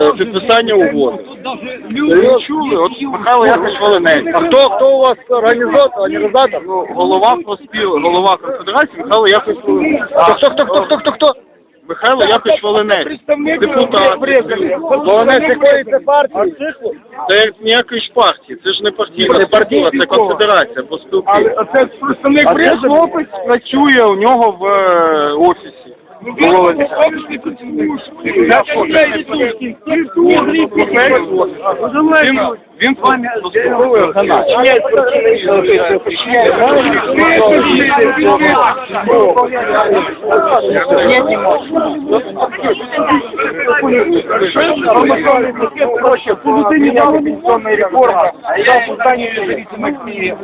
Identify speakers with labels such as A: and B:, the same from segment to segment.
A: е, підписання угоди. Ви чули? От Михайло Якович Волинець. А хто, хто у вас організатор? організатор? Ну, голова проспів, голова конфедерації Михайло Якович Волинець. Хто, хто, хто, хто, хто, хто, хто? Михайло Якович Волинець. Депутат. Волинець якої це партії? Це ніякої ж партії, це ж не партійна структура, це конфедерація по.
B: А це представник
A: А це хлопець працює у нього в е, офісі. Він, він заслуговує за нас.
B: Полуденный дал пенсионная реформа, дал создание независимости.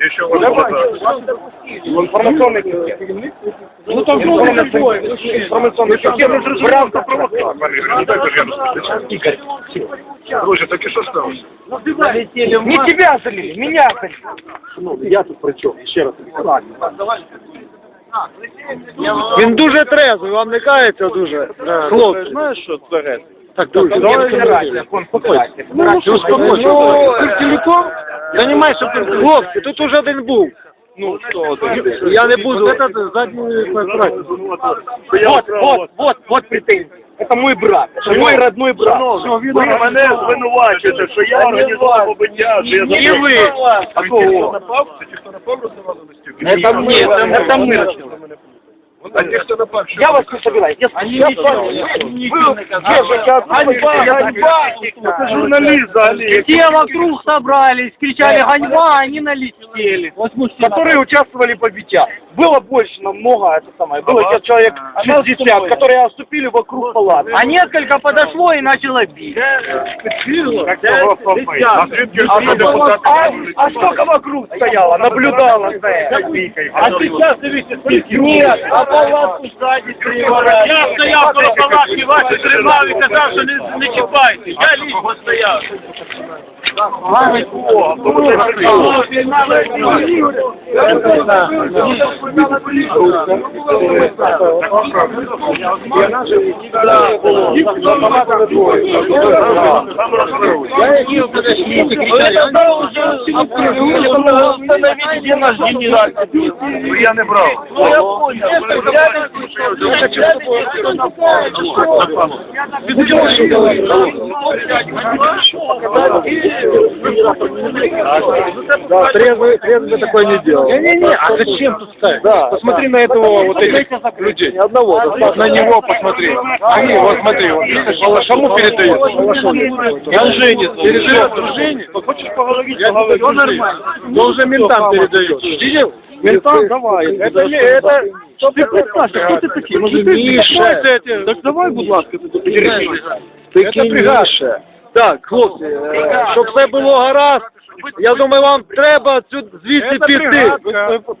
C: Еще вот это.
B: В информационной системе. Ну там же информационный
C: не дай же я
B: Игорь.
C: Друзі, так і що сталося?
B: Не тебя залили, меня залили.
A: Я тут при чому? Ще раз. Він дуже трезвий, вам не кається дуже? Хлопці. Знаєш, що тверезий? Так, дуже. Ну, успокойся. Ти цілком займайся тим. Хлопці, тут уже один був. Ну, що один? Я не буду. Це задній контракт.
B: Вот, вот, вот, вот претензии. Это мой брат, это мой родной брат.
C: Ви мене звинувачуєте, що я організував побиття, що я
B: Не
C: забив.
B: вы. А
C: Ті, хто
B: кого?
C: напав, це ті, хто напав, роздавали листівки?
B: Это мы, это мы.
C: А
B: Я вас не собираюсь. Я Они не Вы держите ганьба,
C: Це
D: Все вокруг собрались, кричали «Ганьба!», они налетели.
B: которые участвовали в побития. Было больше намного, это самое, было где-то человек 60, которые оступили вокруг палаты.
D: А несколько подошло и начало бить.
C: як цього попи. А звідки
B: А,
C: всі депутати
B: а,
C: були?
B: а сколько вокруг стояло, наблюдало за этим?
C: А сейчас
B: дивіться, Нет, а палатку сзади
D: Я стояв коло палатки, ваші тримав і казав, що не, не чіпайте. Я лічно стояв.
C: Розберусь.
B: Установить, где наш.
C: Ну, Я не брав.
A: Да, трезвый, трезвый такой не делал. Не-не-не, а зачем тут ставить? Да, посмотри на этого вот этих людей. Ни одного. На него посмотри. Они, вот смотри, вот Балашаму передает. Я Жене. Передает Жене. Хочешь поговорить? Поговори. Он уже ментам передает. Видел? Ментам давай. Это это... Что ты представься, кто ты такие? Ну, Миша. Так давай, будь ласка, ти Такі Міша. Так, хлопці, е, щоб все було гаразд, я думаю, вам треба цю звідси піти.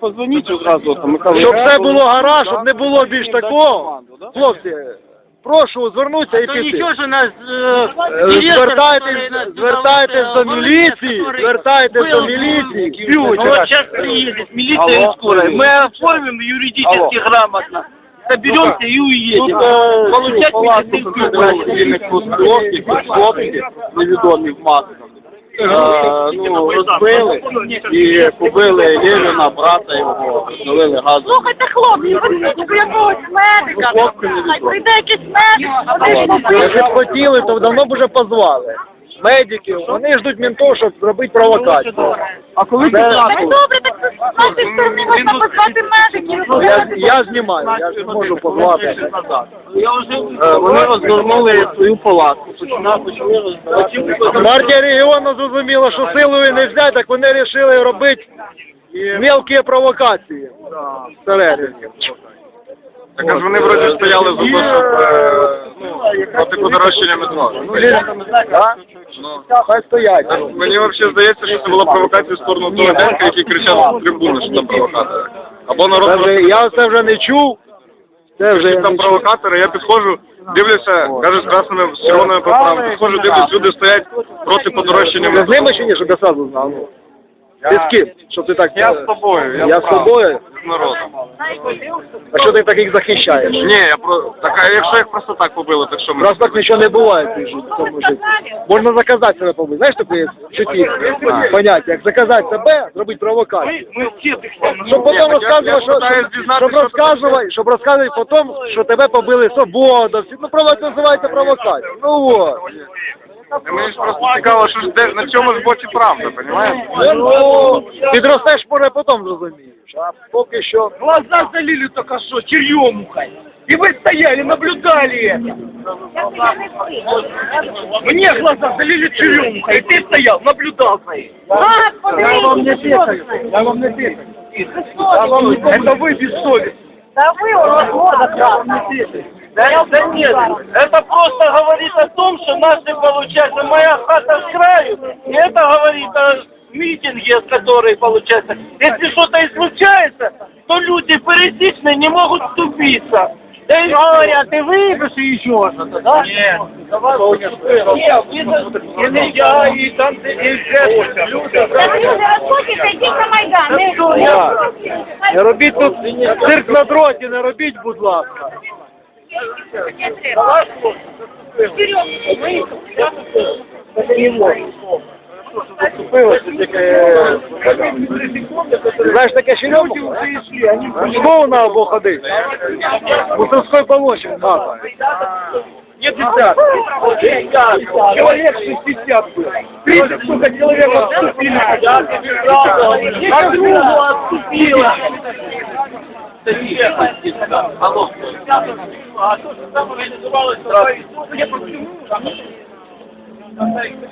A: Позвоніть одразу, Щоб все було гаразд, щоб не було більш такого. Хлопці, прошу звернутися і
D: То
A: піти.
D: нас... е,
A: Е, Звертайтесь, звертайтесь до міліції, звертайтесь до міліції.
D: Ну, вот сейчас приедет милиция
A: Алло.
D: скорая. Мы оформим юридически грамотно. Соберемся и уедем. Получать медицинскую помощь.
A: хлопці невідомі в масках. Е, ну, розбили і побили Євіна, брата його, залили газом.
E: Слухайте, хлопці, ви якогось медика.
A: Хлопці не відомо.
E: Прийде якийсь медик, один
A: Якщо б хотіли, то давно б вже позвали. Медиків, вони ждуть ментов, щоб зробити провокацію. А коли
E: Так добре, так з нашої сторони можна позвати медиків.
A: Я, я знімаю, я ж не можу позвати.
D: Уже...
A: Е, Вони розгорнули свою палатку. почали Партія регіону зрозуміла, що силою не взяти, так вони вирішили робити мелкі провокації всередині.
C: Так аж вони вроді стояли за те, щоб е, ну, проти подорожчання метро. Ну.
A: Хай стоять.
C: Мені взагалі здається, що це була провокація в сторону того який кричав з трибуни, що там провокатори. Або
A: Це
C: народ
A: вже, я це вже не чув. Це вже
C: там
A: чув.
C: провокатори, я підходжу, дивлюся, каже, з красними, з червоними прапорами, підходжу, дивлюсь, люди стоять проти подорожчання
A: Ви з ними чи ні, щоб я сразу знав? Ну.
C: Я-
A: Ти з ким? Що ти так?
C: Я з тобою, я
A: Я з
C: справа.
A: тобою?
C: З народом.
A: А що ти таких захищаєш?
C: Ні, я про так, а якщо їх просто так побили, так що ми?
A: Раз так нічого не буває в цій житті, в цьому житті. Можна заказати себе побити. Знаєш таке в житті поняття, як заказати себе, зробити провокацію.
B: Мы, мы все дыхаем.
A: Щоб потім
C: так я-
A: розказувати,
C: я
A: що,
C: питаюсь
A: щоб,
C: дізнатися,
A: щоб
C: що
A: розказувати, щоб розказувати потім, що тебе побили свобода, всі, ну провокація називається провокація. Ну от.
C: Та Мені ж просто цікаво, що ж де на чому ж боці правда, розумієш?
A: Ну, підростеш, може, потім зрозумієш. А поки що.
B: Глаза залили только что черемухой. И вы стояли, наблюдали это. Мне глаза залили черемухой, и ты стоял, наблюдал за этим.
A: Я вам не тикаю, я вам не тикаю.
B: Это вы бессовестны.
E: Да вы урод,
B: Да, да нет, это просто говорит о том, что наши, получается, моя хата с краю, и это говорит о митинге, который, получается, если что-то и случается, то люди пересечные не могут вступиться. Да и говорят, ты выйдешь и еще что-то, да? Нет, Нет, и не я, и там сидит люди.
E: Расходите, идите на Майдан.
A: Так. Не робіть тут цирк на дроті, не робіть, будь ласка. Знаєш таке черемуху? Школу на обох ходив. Мусорський помощник хата.
B: Не десятки. Человек 60 было. 30, сука, человек отступили. Как другу отступила.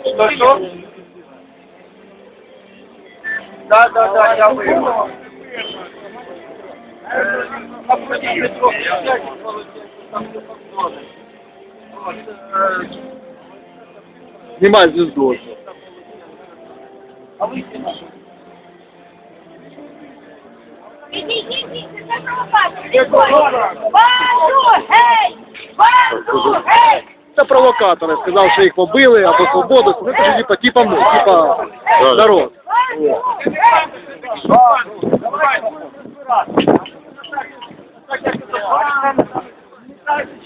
B: Что, что? Да, да, да, я выиграл.
A: Знімай
E: гей! Банду, гей!
A: Це провокатори. Сказав, що їх побили або свободу. Ну, це типа, типа ми, типа народ.
E: Гей!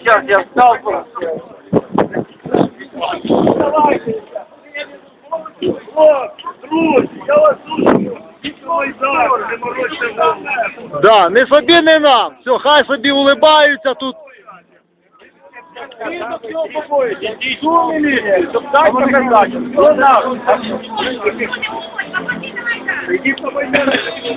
B: Сейчас я встал просто.
A: Да, не собі, не нам. Все, хай собі улибаються тут.
E: На Майдан.